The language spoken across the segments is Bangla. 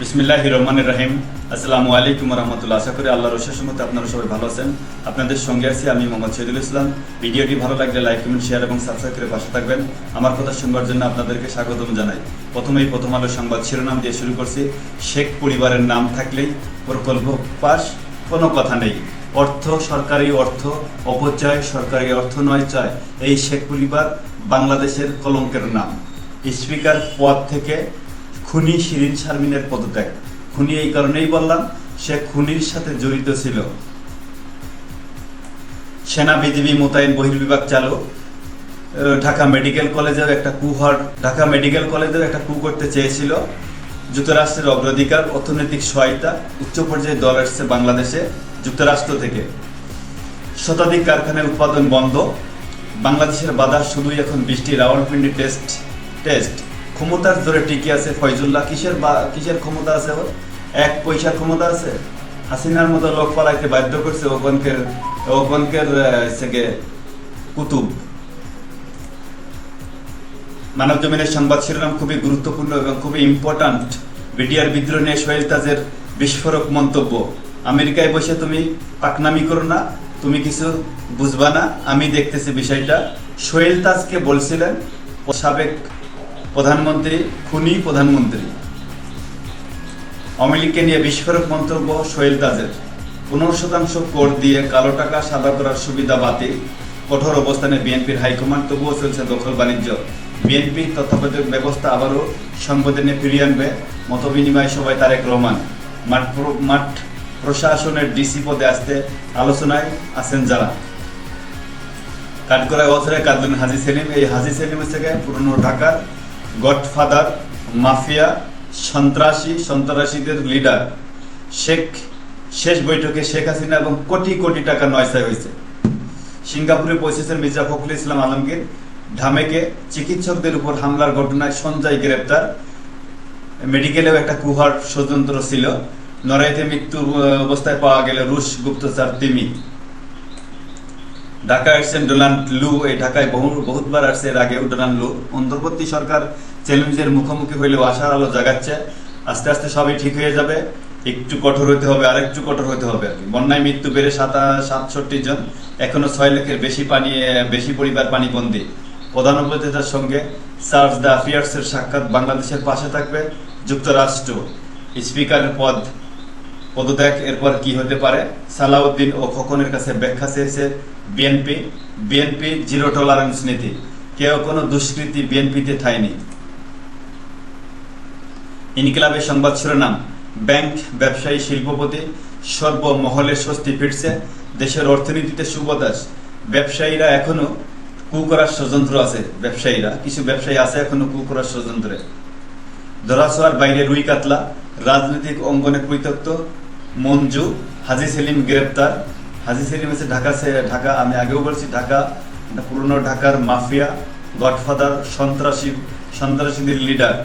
বিসমিল্লাহ রহমান রাহিম। আসসালামু আলাইকুম রহমতুল্লাহ। আশা করি আল্লাহ রশেষ মতো আপনারা সবাই ভালো আছেন। আপনাদের সঙ্গে আছি আমি মোহাম্মদ শহীদুল ইসলাম। ভিডিওটি ভালো লাগলে লাইক, কমেন্ট, শেয়ার এবং সাবস্ক্রাইব করে পাশে থাকবেন। আমার কথা শুনবার জন্য আপনাদেরকে স্বাগতম জানাই। প্রথমেই প্রথম আলো সংবাদ শিরোনাম দিয়ে শুরু করছি। শেখ পরিবারের নাম থাকলেই প্রকল্প পাস, কোনো কথা নেই। অর্থ সরকারি অর্থ, অপচয় সরকারি অর্থ নয় চয়। এই শেখ পরিবার বাংলাদেশের কলঙ্কের নাম। স্পিকার পদ থেকে খুনি শিরিন শারমিনের পদত্যাগ। খুনি এই কারণেই বললাম, সে খুনির সাথে জড়িত ছিল। সেনা বিজিবি মোতায়েন বহির্বিভাগ চালু। ঢাকা মেডিকেল কলেজের একটা কু হওয়ার ঢাকা মেডিকেল কলেজের একটা কু করতে চেয়েছিল। যুক্তরাষ্ট্রের অগ্রাধিকার, অর্থনৈতিক সহায়তা, উচ্চ পর্যায়ে দল আসছে বাংলাদেশে যুক্তরাষ্ট্র থেকে। শতাধিক কারখানায় উৎপাদন বন্ধ। বাংলাদেশের বাধা শুধুই এখন বৃষ্টি, রাওয়ালপিন্ডি টেস্ট টেস্ট। ক্ষমতার জোরে টিকে আছে, ফয়জুল্লাহ কিসের বা- কিসের ক্ষমতা আছে ওর? এক পয়সার ক্ষমতা আছে? হাসিনার মতো লোক পালাইতে বাধ্য করছে ওগনকের ওগনকের থেকে কুতুব। মানব জমিনের সংবাদ শিরোনাম খুবই গুরুত্বপূর্ণ এবং খুবই ইম্পর্ট্যান্ট বিডিআর বিদ্রোহ নিয়ে সোহেল তাজের বিস্ফোরক মন্তব্য। আমেরিকায় বসে তুমি পাকনামি করো না, তুমি কিছু বুঝবা না, আমি দেখতেছি বিষয়টা। সোহেল তাজকে বলছিলেন, সাবেক প্রধানমন্ত্রী, খুনি প্রধানমন্ত্রী। আওয়ামী লীগকে নিয়ে বিস্ফোরক মন্তব্য সোহেল তাজের। পনেরো শতাংশ কর দিয়ে কালো টাকা সাদা করার সুবিধা বাতিল। কঠোর অবস্থানে বিএনপির হাইকমান্ড, তবুও চলছে দখল বাণিজ্য। বিএনপি তত্ত্বাবধায়ক ব্যবস্থা আবারও সংবিধানে ফিরিয়ে আনবে। মতবিনিময় সভায় তারেক রহমান। মাঠ মাঠ প্রশাসনের ডিসি পদে আসতে আলোচনায় আছেন যারা। কাঠগড়ায় অথরে কাঁদলেন হাজি সেলিম। এই হাজি সেলিম থেকে পুরনো ঢাকার গডফাদার, মাফিয়া, সন্ত্রাসী, সন্ত্রাসীদের লিডার। শেখ, শেষ বৈঠকে শেখ হাসিনা এবং কোটি কোটি টাকা নয়সায় হয়েছে। সিঙ্গাপুরে পৌঁছেছেন মির্জা ফখরুল ইসলাম আলমগীর। ঢামেকে চিকিৎসকদের উপর হামলার ঘটনায় সঞ্জয় গ্রেপ্তার। মেডিকেলেও একটা কুহার ষড়যন্ত্র ছিল। নড়াইতে মৃত্যুর অবস্থায় পাওয়া গেল রুশ গুপ্তচর তিমি। ঢাকায় আসছেন ডোনাল্ড লু। এই ঢাকায় বহু বহুতবার আসছে, এর আগেও ডোনাল্ড লু। অন্তর্বর্তী সরকার চ্যালেঞ্জের মুখোমুখি হইলেও আশার আলো জাগাচ্ছে। আস্তে আস্তে সবই ঠিক হয়ে যাবে। একটু কঠোর হতে হবে আর একটু কঠোর হতে হবে আর কি। বন্যায় মৃত্যু বেড়ে সাতা সাতষট্টি জন। এখনও ছয় লাখের বেশি পানি বেশি পরিবার পানিবন্দী। প্রধান উপদেষ্টার সঙ্গে চার্জ দ্য অ্যাফেয়ার্সের সাক্ষাৎ বাংলাদেশের পাশে থাকবে যুক্তরাষ্ট্র। স্পিকারের পদ পদত্যাগ, এরপর কি হতে পারে? সালাউদ্দিন ও খোকনের কাছে ব্যাখ্যা চেয়েছে বিএনপি। বিএনপি জিরো টলারেন্স নীতি। কেউ কোনো দুষ্কৃতি বিএনপিতে ঠাইনি। ইনকিলাবের সংবাদ শিরোনাম, ব্যাংক ব্যবসায়ী শিল্পপতি সর্বমহলে স্বস্তি ফিরছে, দেশের অর্থনীতিতে সুবদাস ব্যবসায়ীরা এখনও কু করার ষড়যন্ত্র আছে। ব্যবসায়ীরা, কিছু ব্যবসায়ী আছে এখনও কু করার ষড়যন্ত্রে। ধরাছোঁয়ার বাইরে রুই কাতলা, রাজনৈতিক অঙ্গনে পরিত্যক্ত মঞ্জু, হাজি সেলিম গ্রেপ্তার। হাজি সেলিম হচ্ছে ঢাকা ঢাকা, আমি আগেও বলছি, ঢাকা পুরনো ঢাকার মাফিয়া, গডফাদার, সন্ত্রাসী, সন্ত্রাসীদের লিডার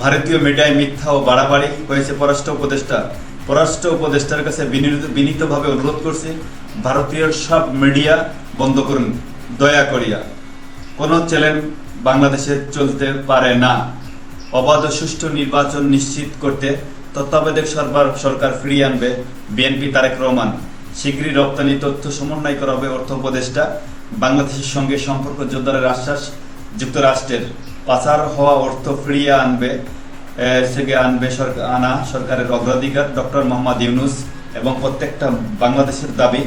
ভারতীয় মিডিয়ায় মিথ্যা ও বাড়াবাড়ি হয়েছে পররাষ্ট্র উপদেষ্টা। পররাষ্ট্র উপদেষ্টার কাছে বিনীত- বিনীতভাবে অনুরোধ করছি, ভারতীয় সব মিডিয়া বন্ধ করুন, দয়া করিয়া। কোনো চ্যানেল বাংলাদেশে চলতে পারে না। অবাধ সুষ্ঠু নির্বাচন নিশ্চিত করতে তত্ত্বাবধায়ক সরকার সরকার ফিরিয়ে আনবে বিএনপি তারেক রহমান। শীঘ্রই রপ্তানি তথ্য সমন্বয় করা হবে অর্থ উপদেষ্টা। বাংলাদেশের সঙ্গে সম্পর্ক জোরদারের আশ্বাস যুক্তরাষ্ট্রের। পাচার হওয়া অর্থ ফিরিয়ে আনবে থেকে আনবে সরকার আনা সরকারের অগ্রাধিকার ডক্টর মোহাম্মদ ইউনুস এবং প্রত্যেকটা বাংলাদেশের দাবি,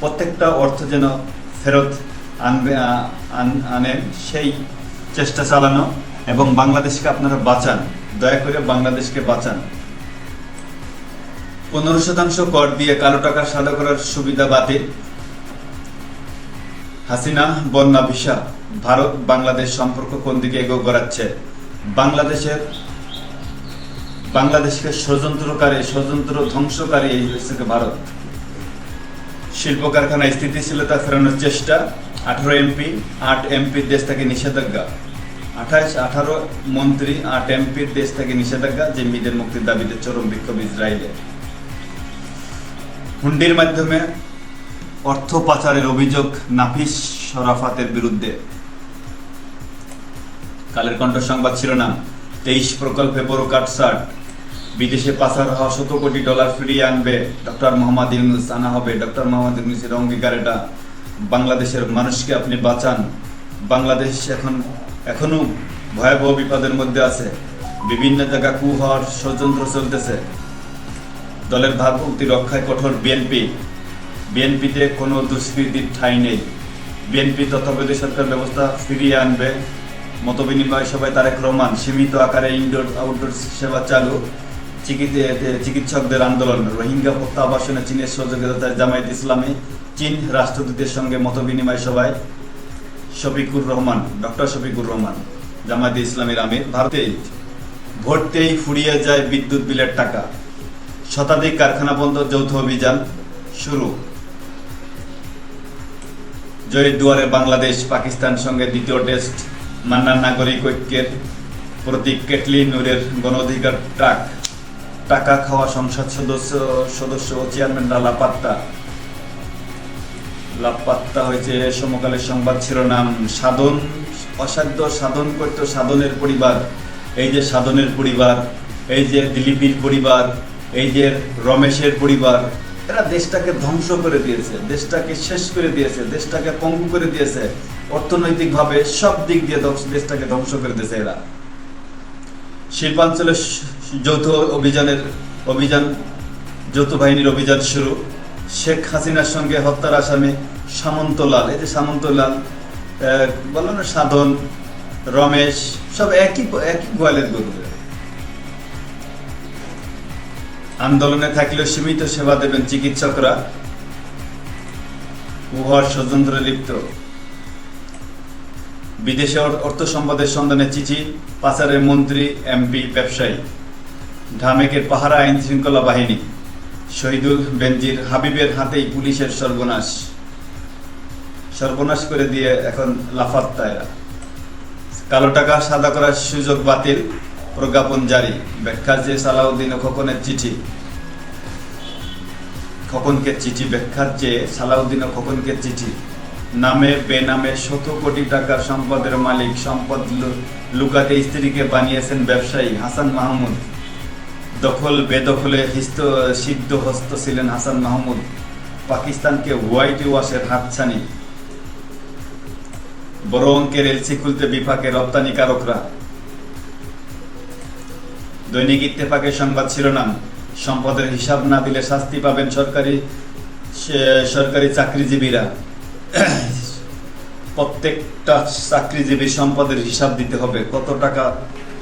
প্রত্যেকটা অর্থ যেন ফেরত আনবে আন- সেই চেষ্টা চালানো এবং বাংলাদেশকে আপনারা বাঁচান। দয়া করে বাংলাদেশকে বাঁচান। পনেরো শতাংশ কর দিয়ে কালো টাকা সাদা করার সুবিধা বাতিল। হাসিনা, বন্যা ভিসা, ভারত, বাংলাদেশ সম্পর্ক কোন দিকে এগো গড়াচ্ছে? বাংলাদেশের, বাংলাদেশকে ষড়যন্ত্রকারী ষড়যন্ত্র ধ্বংসকারী এই হচ্ছে ভারত। শিল্প কারখানায় স্থিতিশীলতা ফেরানোর চেষ্টা, আঠারো এমপি আট এমপির দেশ থেকে নিষেধাজ্ঞা। আঠাইশ, আঠারো মন্ত্রী, আট এমপির দেশ থেকে নিষেধাজ্ঞা জিম্মিদের মুক্তির দাবিতে চরম বিক্ষোভ ইসরায়েলে হুন্ডির মাধ্যমে অর্থ পাচারের অভিযোগ নাফিস শরাফাতের বিরুদ্ধে। কালের কণ্ঠ সংবাদ শিরোনাম, তেইশ প্রকল্পে বড় কাটসাট বিদেশে পাচার হওয়া শত কোটি ডলার ফিরিয়ে আনবে ডক্টর মোহাম্মদ ইউনুস, আনা হবে ডক্টর মোহাম্মদ ইউনুসের অঙ্গীকার এটা বাংলাদেশের মানুষকে আপনি বাঁচান। বাংলাদেশ এখন এখনও ভয়াবহ বিপদের মধ্যে আছে। বিভিন্ন জায়গা কু হওয়ার ষড়যন্ত্র চলতেছে। দলের ভাবমূর্তি রক্ষায় কঠোর বিএনপি। বিএনপিতে কোনো দুষ্কৃতির ঠাঁই নেই। বিএনপি তত্ত্বাবধায়ক সরকার ব্যবস্থা ফিরিয়ে আনবে। মতবিনিময় সভায় তারেক রহমান সীমিত আকারে ইনডোর, আউটডোর সেবা চালু। চিকিৎসা- চিকিৎসকদের আন্দোলন। রোহিঙ্গা প্রত্যাবাসনে চীনের সহযোগিতায় জামায়াত ইসলামী চীন রাষ্ট্রদূতের সঙ্গে মতবিনিময় সভায় শফিকুর রহমান, ডক্টর শফিকুর রহমান, জামায়াত ইসলামের আমির। ভারতে ভোটতেই ফুরিয়ে যায় বিদ্যুৎ বিলের টাকা। শতাধিক কারখানা বন্ধ, যৌথ অভিযান শুরু। জয়ের দুয়ারে বাংলাদেশ, পাকিস্তান সঙ্গে দ্বিতীয় টেস্ট মান্নার নাগরিক ঐক্যের প্রতীক কেটলি নূরের গণ অধিকার ট্রাক, টাকা খাওয়া সংসদ সদস্য সদস্য ও চেয়ারম্যানরা লাপাত্তা। লাপাত্তা হয়েছে সমকালের সংবাদ শিরোনাম, সাধন, অসাধ্য সাধন করত সাধনের পরিবার। এই যে সাধনের পরিবার, এই যে দিলীপীর পরিবার এই যে রমেশের পরিবার, এরা দেশটাকে ধ্বংস করে দিয়েছে, দেশটাকে শেষ করে দিয়েছে, দেশটাকে পঙ্গু করে দিয়েছে। অর্থনৈতিকভাবে সব দিক দিয়ে দেশটাকে ধ্বংস করে দিয়েছে এরা। শিল্পাঞ্চলের যৌথ অভিযানের, অভিযান, যৌথ বাহিনীর অভিযান শুরু। শেখ হাসিনার সঙ্গে হত্যার আসামি সামন্তলাল। এই যে সামন্তলাল বলল না, সাধন, রমেশ, সব একই একই গোয়ালের গরু। আন্দোলনে থাকলেও সীমিত সেবা দেবেন চিকিৎসকরা উহার ষড়যন্ত্রে লিপ্ত। বিদেশে অর্থ সম্পদের সন্ধানে চিঠি পাচারের মন্ত্রী, এমপি, ব্যবসায়ী। ঢামেকের পাহারা আইন শৃঙ্খলা বাহিনী, শহীদুল বেনজির হাবিবের হাতেই পুলিশের সর্বনাশ। সর্বনাশ করে দিয়ে এখন লাফাত্তা এরা কালো টাকা সাদা করার সুযোগ বাতিল। প্রজ্ঞাপন জারি। ব্যাখ্যা যে সালাউদ্দিন খোকনের চিঠি, খোকনকে চিঠি, ব্যাখ্যার চেয়ে সালাউদ্দিন খোকনকে চিঠি, নামে বেনামে শত কোটি টাকার সম্পদের মালিক, সম্পদ লুকাতে স্ত্রীকে বানিয়েছেন ব্যবসায়ী হাসান মাহমুদ। দখল বেদখলে হিস্ত, সিদ্ধ হস্ত ছিলেন হাসান মাহমুদ। পাকিস্তানকে হোয়াইট ওয়াশের হাতছানি। বড় অঙ্কের এলসি খুলতে বিপাকে রপ্তানিকারকরা। দৈনিক ইত্তেফাকের সংবাদ শিরোনাম। সম্পদের হিসাব না দিলে শাস্তি পাবেন সরকারি সরকারি চাকরিজীবীরা। প্রত্যেকটা চাকরিজীবীর সম্পদের হিসাব দিতে হবে। কত টাকা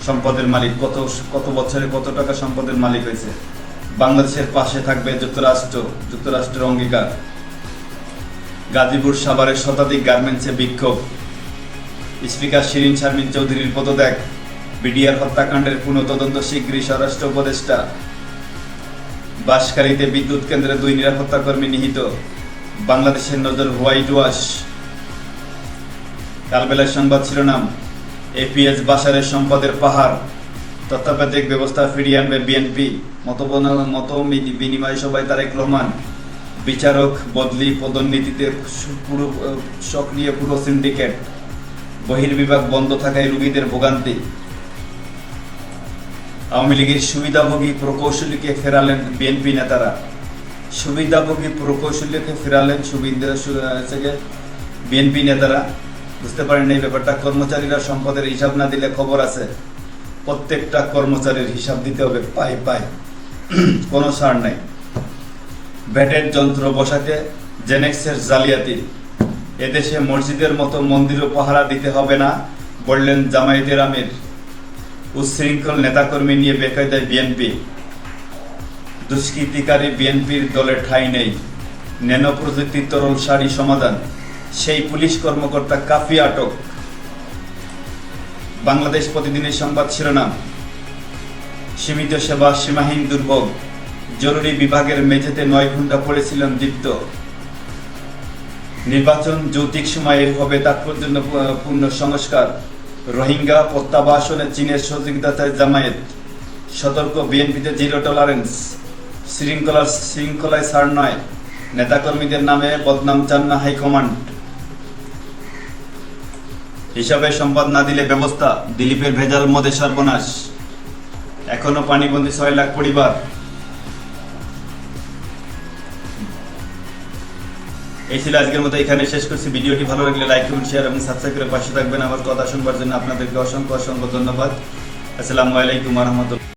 সম্পদের মালিক, কত কত বছরে কত টাকা সম্পদের মালিক হয়েছে? বাংলাদেশের পাশে থাকবে যুক্তরাষ্ট্র, যুক্তরাষ্ট্রের অঙ্গীকার। গাজীপুর সাভারের শতাধিক গার্মেন্টসে বিক্ষোভ। স্পিকার শিরিন শারমিন চৌধুরীর পদত্যাগ। বিডিআর হত্যাকাণ্ডের পুনঃ তদন্ত শীঘ্রই স্বরাষ্ট্র উপদেষ্টা। বাসকারীতে বিদ্যুৎ কেন্দ্রে দুই নিরাপত্তা কর্মী নিহিত। বাংলাদেশের নজর হোয়াইট ওয়াশ। কালবেলার সংবাদ শিরোনাম, এপিএস বাসারের সম্পদের পাহাড়। তত্ত্বাবধায়ক ব্যবস্থা ফিরিয়ে আনবে বিএনপি। মত মত বিনিময় সভায় তারেক রহমান। বিচারক বদলি পদোন্নতিতে পুরো, সক্রিয় পুরো সিন্ডিকেট। বহির্বিভাগ বন্ধ থাকায় রোগীদের ভোগান্তি। আওয়ামী লীগের সুবিধাভোগী প্রকৌশলীকে ফেরালেন বিএনপি নেতারা। সুবিধাভোগী প্রকৌশলীকে ফেরালেন সুবিধা থেকে বিএনপি নেতারা। বুঝতে পারেন এই ব্যাপারটা, কর্মচারীরা সম্পদের হিসাব না দিলে খবর আছে। প্রত্যেকটা কর্মচারীর হিসাব দিতে হবে পাই পাই কোনো ছাড় নাই। ব্যাটের যন্ত্র বসাতে জেনেক্সের জালিয়াতি। এদেশে মসজিদের মতো মন্দিরও পাহারা দিতে হবে না, বললেন জামায়াতের আমির উচ্ছৃঙ্খল নেতাকর্মী নিয়ে বেকায়দায় বিএনপি। দুষ্কৃতিকারী বিএনপির দলে ঠাঁই নেই। ন্যানো প্রযুক্তির তরল সারি সমাধান। সেই পুলিশ কর্মকর্তা কাফি আটক। বাংলাদেশ প্রতিদিনের সংবাদ শিরোনাম। সীমিত সেবা সীমাহীন দুর্ভোগ। জরুরি বিভাগের মেঝেতে নয় ঘণ্টা পড়েছিলেন দীপ্ত। নির্বাচন যৌতিক সময়ে হবে তাৎপর্যপূর্ণ পূর্ণ সংস্কার। রোহিঙ্গা প্রত্যাবাসনে চীনের সহযোগিতায় জামায়াত। সতর্ক বিএনপিতে জিরো টলারেন্স শৃঙ্খলা শৃঙ্খলায় ছাড় নয়, নেতাকর্মীদের নামে বদনাম চান না হাইকমান্ড। হিসাবে সম্পদ না দিলে ব্যবস্থা, দিলীপের ভেজাল মধ্যে সর্বনাশ। এখনও পানিবন্দী ছয় লাখ পরিবার এই ছিল আজকের মতো, এখানে শেষ করছি। ভিডিওটি ভালো লাগলে লাইক করুন শেয়ার এবং সাবস্ক্রাইব করে পাশে থাকবেন। আমার কথা শুনবার জন্য আপনাদেরকে অসংখ্য অসংখ্য ধন্যবাদ। আসসালামু আলাইকুম রহমতুল্লাহ।